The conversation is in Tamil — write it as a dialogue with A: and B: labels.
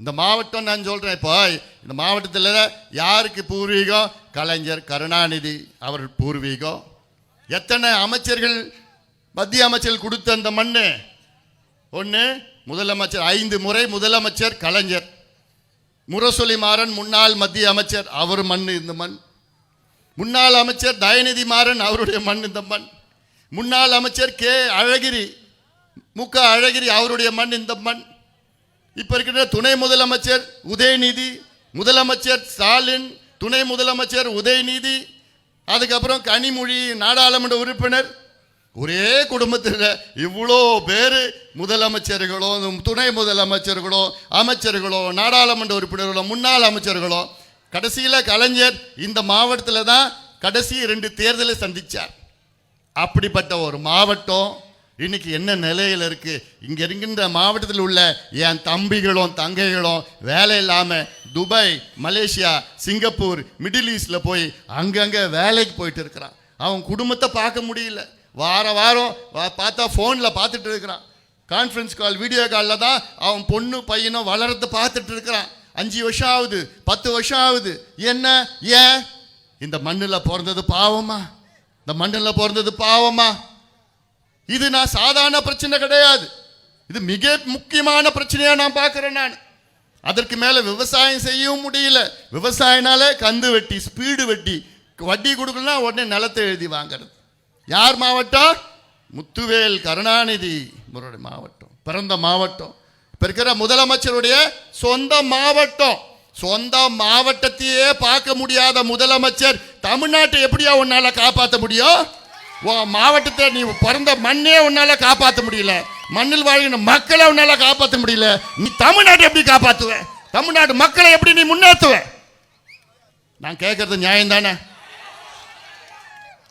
A: இந்த மாவட்டம் நான் சொல்கிறேன் இப்போ இந்த மாவட்டத்தில் யாருக்கு பூர்வீகம்? கலைஞர் கருணாநிதி அவர் பூர்வீகம். எத்தனை அமைச்சர்கள் மத்திய அமைச்சர்கள் கொடுத்த அந்த மண்ணு? ஒன்று முதலமைச்சர் ஐந்து முறை முதலமைச்சர் கலைஞர். முரசொலி மாறன் முன்னாள் மத்திய அமைச்சர் அவர் மண் இந்த மண். முன்னாள் அமைச்சர் தயநிதி மாறன் அவருடைய மண் இந்த மண். முன்னாள் அமைச்சர் கே அழகிரி மு க அழகிரி அவருடைய மண் இந்த மண். இப்ப இருக்கின்ற துணை முதலமைச்சர் உதயநிதி முதலமைச்சர் ஸ்டாலின் துணை முதலமைச்சர் உதயநிதி அதுக்கப்புறம் கனிமொழி நாடாளுமன்ற உறுப்பினர். ஒரே குடும்பத்தில் இவ்வளோ பேர் முதலமைச்சர்களோ துணை முதலமைச்சர்களோ அமைச்சர்களோ நாடாளுமன்ற உறுப்பினர்களோ முன்னாள் அமைச்சர்களோ கடைசியில் கலைஞர் இந்த மாவட்டத்தில் தான் கடைசி ரெண்டு தேர்தலை சந்தித்தார் அப்படிப்பட்ட ஒரு மாவட்டம் இன்னைக்கு என்ன நிலையில் இருக்குது இங்கே இருக்கின்ற மாவட்டத்தில் உள்ள என் தம்பிகளும் தங்கைகளும் வேலை இல்லாமல் துபாய் மலேசியா சிங்கப்பூர் மிடில் ஈஸ்டில் போய் அங்கங்கே வேலைக்கு போயிட்டு இருக்கிறான். அவன் குடும்பத்தை பார்க்க முடியல. வார வாரம் பார்த்தா ஃபோனில் பார்த்துட்டு இருக்கிறான். கான்ஃபரன்ஸ் கால் வீடியோ காலில் தான் அவன் பொண்ணு பையனும் வளரத்தை பார்த்துட்டு இருக்கிறான். அஞ்சு வருஷம் ஆகுது பத்து வருஷம் ஆகுது. என்ன? ஏன்? இந்த மண்ணில் பிறந்தது பாவமா? இந்த மண்ணில் பிறந்தது பாவமா? இது நான் சாதாரண பிரச்சனை கிடையாது. இது மிக முக்கியமான பிரச்சனையாக நான் பார்க்குறேன் நான். அதற்கு மேலே விவசாயம் செய்யவும் முடியல. விவசாயினாலே கந்து வெட்டி ஸ்பீடு வெட்டி வட்டி கொடுக்கலாம் உடனே நிலத்தை எழுதி வாங்குறது. யார் மாவட்டம்? முத்துவேல் கருணாநிதி இவருடைய மாவட்டம். பிறந்த மாவட்டம். இப்போ இருக்கிற முதலமைச்சருடைய சொந்த மாவட்டம். சொந்த மாவட்டத்தையே பார்க்க முடியாத முதலமைச்சர் தமிழ்நாட்டை எப்படியா உன்னால காப்பாற்ற முடியும்? உன் மாவட்டத்தை நீ பிறந்த மண்ணே உன்னால காப்பாற்ற முடியல. மண்ணில் வாழ்கிற மக்களை உன்னால காப்பாற்ற முடியல. நீ தமிழ்நாட்டை எப்படி காப்பாற்றுவ தமிழ்நாட்டு மக்களை எப்படி நீ முன்னேற்றுவ நான் கேட்கறது நியாயம் தானே